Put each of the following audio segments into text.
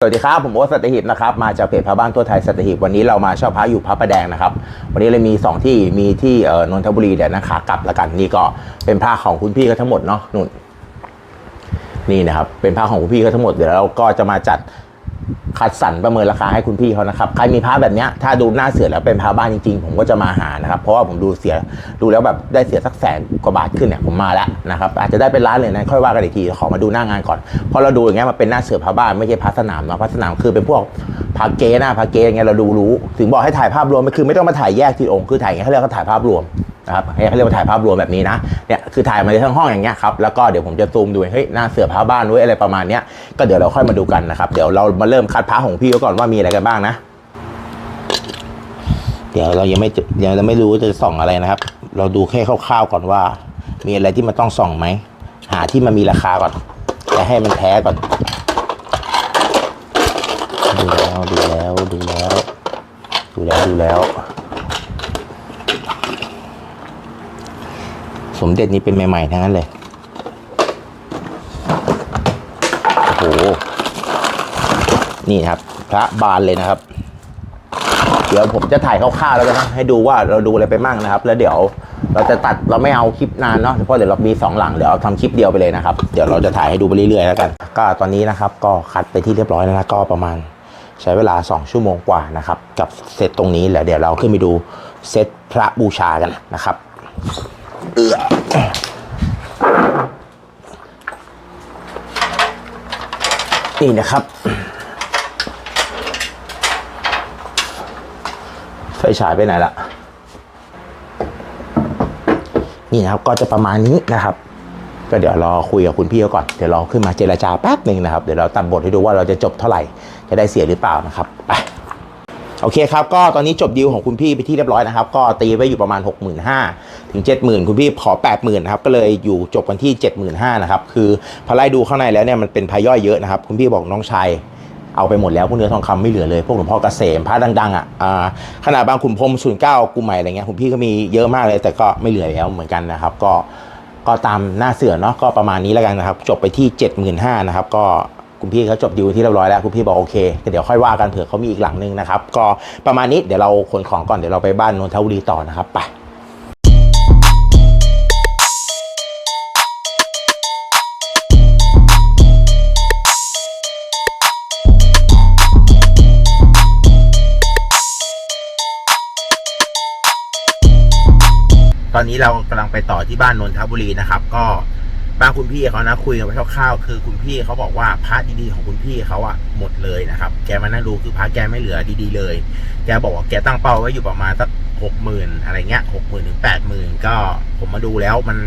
สวัสดีครับ ผมโอ๊ตสัตหิบนะครับมาจากเพจพระบ้านทั่วไทยสัตหิบวันนี้เรามาเช่าพระอยู่พระประแดงนะครับ วันนี้เลยมี 2 ที่มีที่เอ่อนนทบุรีเดี๋ยวนะขากลับแล้วกันนี่ก็เป็นผ้าของคุณพี่ก็ทั้งหมดเนาะนุ่นนี่นะครับเป็นผ้าของคุณพี่ก็ทั้งหมดเดี๋ยวเราก็จะมาจัด คัดสรรประเมินราคาให้คุณพี่เขานะครับ ใครมีผ้าแบบนี้ถ้าดูหน้าเสือแล้วเป็นผ้าบ้านจริงๆ ผมก็จะมาหานะครับ เพราะว่าผมดูเสียดูแล้วแบบได้เสียสักแสนกว่าบาทขึ้นเนี่ยผมมาแล้วนะครับ อาจจะได้เป็นล้านเลยนะค่อยว่ากันอีกทีขอมาดูหน้างานก่อนเพราะเราดูอย่างเงี้ยมันเป็นหน้าเสือผ้าบ้านไม่ใช่ผ้าสนามเนาะผ้าสนามคือเป็นพวกผ้าเกหน้าผ้าเกอย่างเงี้ยเราดูรู้ ถึงบอกให้ถ่ายภาพรวมมันคือไม่ต้องมาถ่ายแยกทีองค์คือถ่ายอย่างเงี้ยเขาเรียกว่าถ่ายภาพรวม นะครับเขาเรียกว่าถ่ายภาพรวมแบบนี้นะเนี่ยคือถ่ายมาในทั้งห้องอย่างเงี้ยครับแล้วก็เดี๋ยวผมจะซูมดูเฮ้ยหน้าเสือผ้าบ้านด้วยอะไรประมาณเนี้ยก็เดี๋ยวเราค่อยมาดูกันนะครับเดี๋ยวเรามาเริ่มคัดผ้าของพี่ก่อนว่ามีอะไรกันบ้างนะ เดี๋ยวเรายังไม่ยังเราไม่รู้จะส่องอะไรนะครับ เราดูแค่คร่าวๆก่อนว่า มีอะไรที่มันต้องส่องไหมหาที่มันมีราคาก่อนและให้มันแท้ก่อนดูแล้วดูแล้วดูแล้วดูแล้วดูแล้ว มเด็จนี้เป็นใหม่ๆทั้งนั้นเลย โอ้โห นี่ครับ พระบานเลยนะครับ เดี๋ยวผมจะถ่ายคร่าวๆแล้วกันนะ ให้ดูว่าเราดูอะไรไปมั่งนะครับ แล้วเดี๋ยวเราจะตัดเราไม่เอาคลิปนานเนาะเพราะเดี๋ยวเรามีสองหลังเดี๋ยวเอาทำคลิปเดียวไปเลยนะครับ เดี๋ยวเราจะถ่ายให้ดูไปเรื่อยๆแล้วกัน ก็ตอนนี้นะครับ ก็คัดไปที่เรียบร้อยแล้วนะก็ประมาณใช้เวลา 2 ชั่วโมงกว่านะครับ กับเซตตรงนี้แล้วเดี๋ยวเราขึ้นไปดูเซตพระบูชากันนะครับ เอือนี่นะครับ ไฟฉายไปไหนละนี่นะครับก็จะประมาณนี้นะครับ ก็เดี๋ยวรอคุยกับคุณพี่เขาก่อนเดี๋ยวรอขึ้นมาเจรจาแป๊บหนึ่งนะครับ เดี๋ยวเราตัดบทให้ดูว่าเราจะจบเท่าไหร่จะได้เสียหรือเปล่านะครับไปโอเคครับ ก็ตอนนี้จบดีลของคุณพี่ไปที่เรียบร้อยนะครับ ก็ตีไว้อยู่ประมาณ 6 5 0 0 0 ถึง 70,000 คุณพี่ขอ 80,000นะครับก็เลยอยู่จบกันที่ 75,000นะครับคือพอไล่ดูข้างในแล้วเนี่ยมันเป็นพายย่อยเยอะนะครับคุณพี่บอกน้องชายเอาไปหมดแล้วพวกเนื้อทองคำไม่เหลือเลย พวกหลวงพ่อเกษมพระดังๆอะอ่าขนาดบางขุนพรหมศูนย์เก้ากูใหม่อะไรเงี้ยคุณพี่ก็มีเยอะมากเลย แต่ก็ไม่เหลือแล้วเหมือนกันนะครับ ก็ก็ตามหน้าเสือเนาะก็ประมาณนี้แล้วกันนะครับ จบไปที่ 75,000นะครับก็คุณพี่เขาจบดีลที่เรียบร้อยแล้วคุณพี่บอกโอเคเดี๋ยวค่อยว่ากันเผื่อเขามีอีกหลังนึงนะครับ ก็ประมาณนี้เดี๋ยวเราขนของก่อนเดี๋ยวเราไปบ้านนนทบุรีต่อนะครับไป ตอนนี้เรากำลังไปต่อที่บ้านนนทบุรีนะครับ ก็บ้านคุณพี่เขานะคุยกันไว้คร่าวๆคือคุณพี่เขาบอกว่าพระดีๆของคุณพี่เขาอะหมดเลยนะครับ แกมานั่งดูคือพระแกไม่เหลือดีๆเลย แกบอกว่าแกตั้งเป้าไว้อยู่ประมาณสักหกหมื่นอะไรเงี้ยหกหมื่นถึงแปดหมื่นก็ผมมาดูแล้วมัน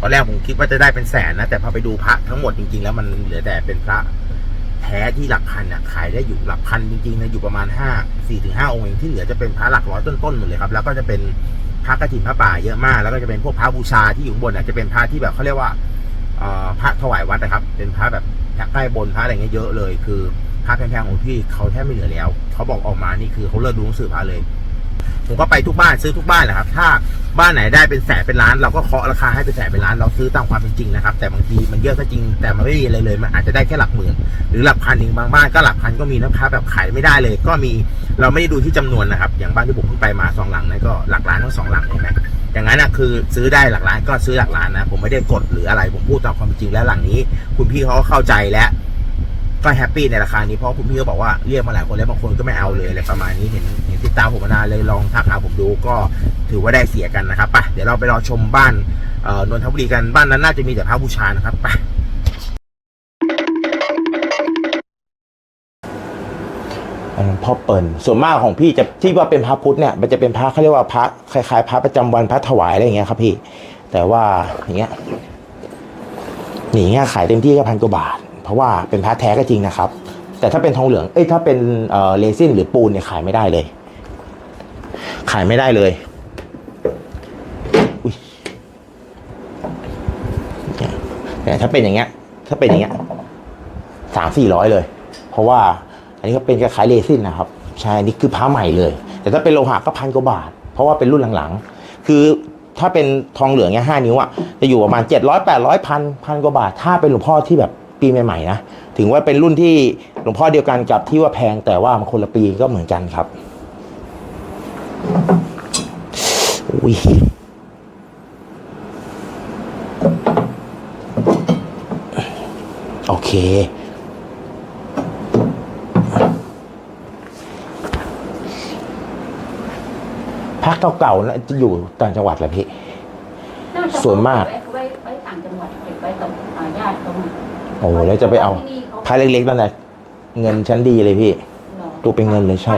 ตอนแรกผมคิดว่าจะได้เป็นแสนนะแต่พอไปดูพระทั้งหมดจริงๆ แล้วมันเหลือแต่เป็นพระแท้ที่หลักพันอะขายได้อยู่หลักพันจริงๆนะอยู่ประมาณห้าสี่ถึงห้าองค์เองที่เหลือจะเป็นพระหลักร้อยต้นๆหมดเลยครับ แล้วก็จะเป็น พระกฐินพระป่าเยอะมาก แล้วก็จะเป็นพวกพระบูชาที่อยู่บนอะจะเป็นพระที่แบบเขาเรียกว่าอ่อพระถวายวัดนะครับ เป็นพระแบบใกล้บนพระอะไรเงี้ยเยอะเลย คือพระแพงๆของพี่เขาแทบไม่เหลือแล้ว เขาบอกออกมานี่คือเขาเลิกดูหนังสือพระเลย ผมก็ไปทุกบ้านซื้อทุกบ้านแหละครับ ถ้าบ้านไหนได้เป็นแสนเป็นล้าน เราก็เคาะราคาให้เป็นแสนเป็นล้านเราซื้อตามความเป็นจริงนะครับ แต่บางทีมันเยอะก็จริงแต่มันไม่มีอะไรเลยมันอาจจะได้แค่หลักหมื่นหรือหลักพันเองบางบ้านก็หลักพันก็มีนะครับแบบขายไม่ได้เลย ก็มีเราไม่ได้ดูที่จำนวนนะครับ อย่างบ้านที่ผมเพิ่งไปมาสองหลังนั้นก็หลักล้านทั้งสองหลังเห็นไหมอย่างนั้นนะคือซื้อได้หลักล้านก็ซื้อหลักล้านนะผมไม่ได้กดหรืออะไรผมพูดตามความเป็นจริงแล้วหลังนี้ คุณพี่เขาก็เข้าใจแล้ว ก็แฮปปี้ในราคานี้เพราะคุณพี่ก็บอกว่าเรียกมาหลายคนแล้วบางคนก็ไม่เอาเลยอะไรประมาณนี้เห็นเห็นติดตามผมมานานเลยลองทักหาผมดูก็ถือว่าได้เสียกันนะครับไปเดี๋ยวเราไปรอชมบ้านเอ่อนนทบุรีกันบ้านนั้นน่าจะมีแต่พระบูชานะครับไปพ่อเปิลส่วนมากของพี่จะที่ว่าเป็นพระพุทธเนี่ยมันจะเป็นพระเขาเรียกว่าพระคล้ายๆ พระประจำวันพระถวายอะไรอย่างเงี้ยครับพี่ แต่ว่าอย่างเงี้ยหนีเงี้ยขายเต็มที่ก็พันกว่าบาท เพราะว่าเป็นพระแท้ก็จริงนะครับ แต่ถ้าเป็นทองเหลือง เอ้ยถ้าเป็นเอ่อเรซินหรือปูนเนี่ยขายไม่ได้เลย ขายไม่ได้เลยอุ๊ยเนี่ยถ้าเป็นอย่างเงี้ย ถ้าเป็นอย่างเงี้ยสามสี่ร้อยเลย เพราะว่า อันนี้ก็เป็นคล้ายเรซินนะครับ ใช่อันนี้คือพระใหม่เลย แต่ถ้าเป็นโลหะก็พันกว่าบาท เพราะว่าเป็นรุ่นหลังๆ คือถ้าเป็นทองเหลืองเงี้ยห้านิ้วอะจะอยู่ประมาณเจ็ดร้อยแปดร้อยพันพันกว่าบาท ถ้าเป็นหลวงพ่อที่แบบ ปีใหม่ๆนะถึงว่าเป็นรุ่นที่หลวงพ่อเดียวกันกับที่ว่าแพงแต่ว่ามันคนละปีก็เหมือนกันครับอุ้ยโอเค พักเก่าๆนะจะอยู่ต่างจังหวัดแหละพี่ ส่วนมาก โอ้โหแล้วจะไปเอาที่นี่เขาพระเล็กๆนั่นแหละเงินชั้นดีเลยพี่ ตัวเป็นเงินเลยใช่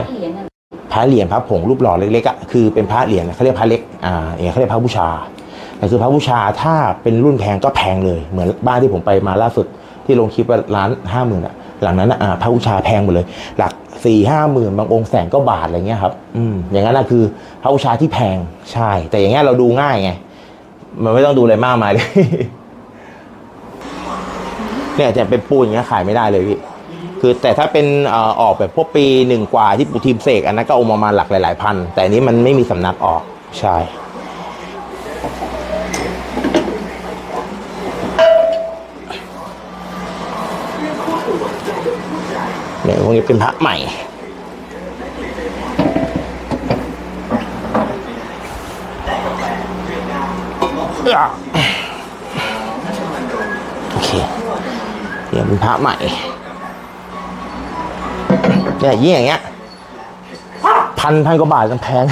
พระเหรียญพระผงรูปหล่อเล็กๆอะคือเป็นพระเหรียญเขาเรียกพระเล็กอ่าอย่างเขาเรียกพระบูชาแต่คือพระบูชาถ้าเป็นรุ่นแพงก็แพงเลย เหมือนบ้านที่ผมไปมาล่าสุดที่ลงคลิปว่าร้านห้าหมื่นอะหลังนั้นอะอ่าพระบูชาแพงหมดเลย หลักสี่ห้าหมื่นบางองค์แสนก็บาทอะไรเงี้ยครับอืมอย่างนั้นน่ะคือพระบูชาที่แพงใช่ แต่อย่างเงี้ยเราดูง่ายไงมันไม่ต้องดูอะไรมากมายเลย เนี่ยจะเป็นปูนอย่างเงี้ยขายไม่ได้เลยพี่คือแต่ถ้าเป็นอออกแบบพวกปีหนึ่งกว่าที่ปูทีมเสกอันนั้นก็เอาประมาหลักหลายๆพัน แต่อันนี้มันไม่มีสำนักออกใช่เนี่ยพวกนี้เป็นพระใหม่โอ เป็นพระใหม่เนี่ยยิ่งอย่างเงี้ยพันพันกว่าบาทกันแพง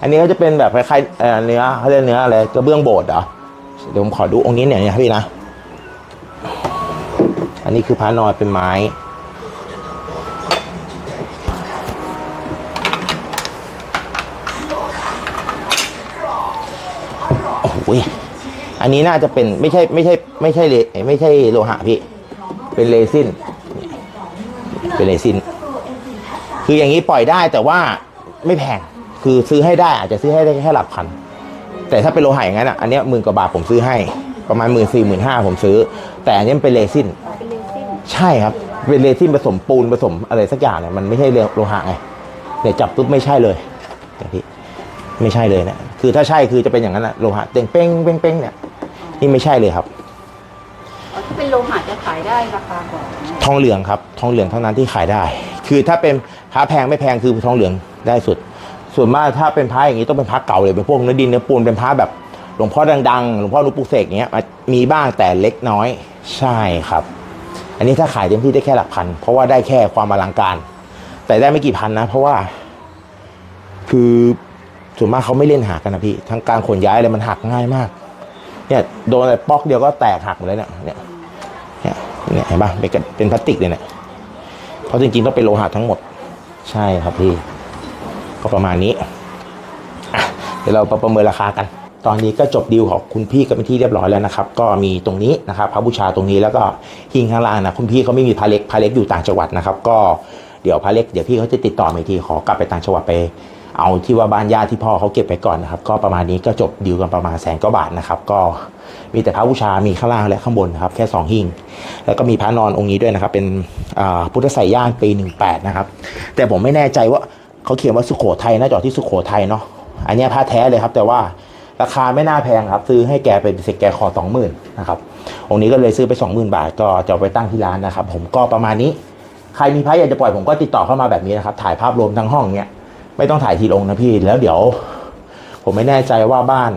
อันนี้ก็จะเป็นแบบคล้ายๆเนื้อเขาเรียกเนื้ออะไรกระเบื้องโบสถ์เหรอเดี๋ยวผมขอดูองค์นี้เนี่ยนี่ยพี่นะ อันนี้คือพระนอยเป็นไม้ โอ้โหยอันนี้น่าจะเป็นไม่ใช่ไม่ใช่ไม่ใช่เลยไม่ใช่โลหะพี่ เป็นเรซินเป็นเรซิน คืออย่างนี้ปล่อยได้แต่ว่าไม่แพง คือซื้อให้ได้อาจจะซื้อให้ได้แค่หลักพัน แต่ถ้าเป็นโลหะอย่างนั้นอะ อันเนี้ยหมื่นกว่าบาทผมซื้อให้ ประมาณหมื่นสี่หมื่นห้าผมซื้อ แต่อันนี้มันเป็นเรซินเป็นเลซิ่งใช่ครับ เป็นเรซินผสมปูนผสมอะไรสักอย่างเนี่ยมันไม่ใช่โลหะไงเนี่ยจับปุ๊บไม่ใช่เลยแต่พี่ไม่ใช่เลยนะคือถ้าใช่คือจะเป็นอย่างนั้นนะโลหะเต่งเป้งเป้งเป้งเนี่ยนี่ไม่ใช่เลยครับอ๋อถ้าเป็นโลหะจะ ขายได้ราคากว่าทองเหลืองครับ ทองเหลืองเท่านั้นที่ขายได้ คือถ้าเป็นพระแพงไม่แพงคือทองเหลืองได้สุด ส่วนมากถ้าเป็นพระอย่างนี้ต้องเป็นพระเก่าเลยเป็นพวกเนื้อดินเนื้อปูนเป็นพระแบบหลวงพ่อดังๆ หลวงพ่อนุปุกเสกเงี้ยมีบ้างแต่เล็กน้อยใช่ครับ อันนี้ถ้าขายเต็มที่ได้แค่หลักพัน เพราะว่าได้แค่ความอลังการ แต่ได้ไม่กี่พันนะ เพราะว่า คือส่วนมากเขาไม่เล่นหากันนะพี่ ทั้งการขนย้ายอะไรมันหักง่ายมาก เนี่ยโดนอะไรปอกเดียวก็แตกหักหมดเลยเนี่ยเนี่ย เนี่ยเห็นปะเป็นกระเป็นพลาสติกเลยเนี่ยเพราะจริงๆต้องเป็นโลหะทั้งหมด ใช่ครับพี่ ก็ประมาณนี้อะเดี๋ยวเราประเมินราคากัน ตอนนี้ก็จบดีลของคุณพี่กันเป็นที่เรียบร้อยแล้วนะครับ ก็มีตรงนี้นะครับพระบูชาตรงนี้แล้วก็หิ้งข้างล่างนะคุณพี่เขาไม่มีพระเล็กพระเล็กอยู่ต่างจังหวัดนะครับ ก็เดี๋ยวพระเล็กเดี๋ยวพี่เขาจะติดต่อมาอีกทีขอกลับไปต่างจังหวัดไป เอาที่ว่าบ้านญาติที่พ่อเขาเก็บไปก่อนนะครับ ก็ประมาณนี้ก็จบดีลกันประมาณแสนกว่าบาทนะครับ ก็มีแต่พระบูชา มีข้างล่างและข้างบนนะครับ แค่สองหิ้ง แล้วก็มีพระนอนองค์นี้ด้วยนะครับ เป็นพุทธไสยย่านปี 18 นะครับ แต่ผมไม่แน่ใจว่าเขาเขียนว่าสุโขทัยน่าจะอที่สุโขทัยเนาะ อันนี้พระแท้เลยครับ แต่ว่าราคาไม่น่าแพงครับ ซื้อให้แกเป็นเสกแกขอสองหมื่นนะครับ องค์นี้ก็เลยซื้อไปสองหมื่นบาท ก็จะไปตั้งที่ร้านนะครับ ผมก็ประมาณนี้ ใครมีพระอยากจะปล่อยผมก็ติดต่อเข้ามาแบบนี้นะครับ ถ่ายภาพรวมทั้งห้องเนี้ย ไม่ต้องถ่ายทีลงนะพี่แล้วเดี๋ยว ผมไม่แน่ใจว่าบ้าน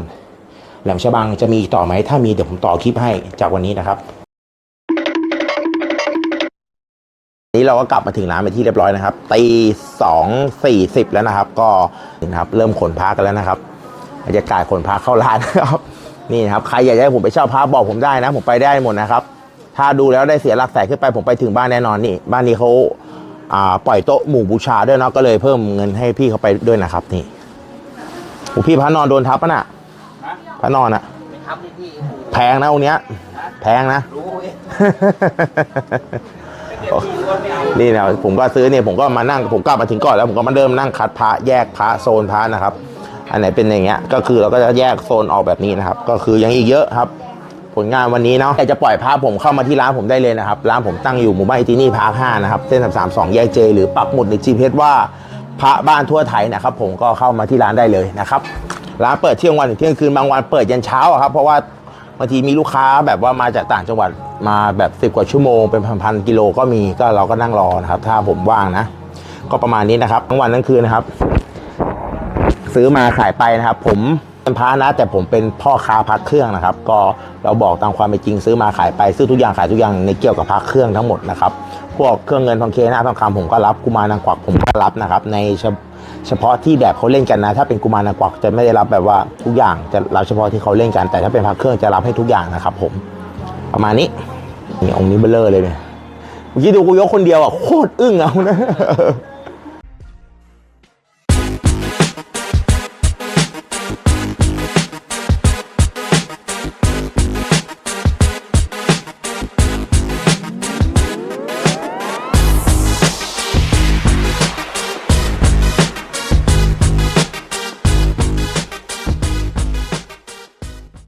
แหลมฉบังจะมีต่อไหมถ้ามีเดี๋ยวผมต่อคลิปให้จากวันนี้นะครับนี้เราก็กลับมาถึงร้านเป็นที่เรียบร้อยนะครับตีสองสี่สิบแล้วนะครับ ก็นะครับเริ่มขนพากันแล้วนะครับบรรยากาศขนพาเข้าร้านนะครับนี่นะครับใครอยากให้ผมไปเช่าพาบอกผมได้นะ ผมไปได้หมดนะครับ ถ้าดูแล้วได้เสียหลักแสนขึ้นไปผมไปถึงบ้านแน่นอนนี่ บ้านนี้เขา ปล่อยโต๊ะหมู่บูชาด้วยเนาะก็เลยเพิ่มเงินให้พี่เขาไปด้วยนะครับ นี่โอ้พี่พระนอนโดนทับปะน่ะพระนอนอะไม่ทับเลยพี่แพงนะองค์เนี้ย แพงนะรู้เว้ยเดี๋ยวพี่ก็ไม่เอานี่นะผมก็ซื้อเนี่ยผมก็มานั่งผมกลับมาถึงก่อนแล้วผมก็มาเริ่มนั่งคัดพระแยกพระโซนพระนะครับ อันไหนเป็นอย่างเงี้ย ก็คือเราก็จะแยกโซนออกแบบนี้นะครับ ก็คือยังอีกเยอะครับ ผลงานวันนี้เนาะอยากจะปล่อยพระผมเข้ามาที่ร้านผมได้เลยนะครับ ร้านผมตั้งอยู่หมู่บ้านอิตินี่พาร์คห้านะครับ เส้นสามสองแยกเจหรือปักหมุดใน GPS ว่าพระบ้านทั่วไทยนะครับ ผมก็เข้ามาที่ร้านได้เลยนะครับ ร้านเปิดเที่ยงวันถึงเที่ยงคืนบางวันเปิดยันเช้าครับ เพราะว่าบางทีมีลูกค้าแบบว่ามาจากต่างจังหวัดมาแบบสิบกว่าชั่วโมงเป็นพันๆกิโลก็มีก็เราก็นั่งรอนะครับ ถ้าผมว่างนะ ก็ประมาณนี้นะครับทั้งวันทั้งคืนนะครับ ซื้อมาขายไปนะครับ ผม เป็นพระนะ แต่ผมเป็นพ่อค้าพักเครื่องนะครับ ก็เราบอกตามความเป็นจริงซื้อมาขายไปซื้อทุกอย่างขายทุกอย่างในเกี่ยวกับพักเครื่องทั้งหมดนะครับพวกเครื่องเงินทองเคหน้าทองคำผมก็รับกุมารนางกวักผมก็รับนะครับ ในเฉพาะที่แบบเขาเล่นกันนะ ถ้าเป็นกุมารนางกวักจะไม่ได้รับแบบว่าทุกอย่างจะรับเฉพาะที่เขาเล่นกัน แต่ถ้าเป็นพักเครื่องจะรับให้ทุกอย่างนะครับ ผม ประมาณนี้นี่องค์นี้เบลเลอร์เลยเนี่ยเมื่อกี้ดูกูยกคนเดียวอะโคตรอึ้งเอานะ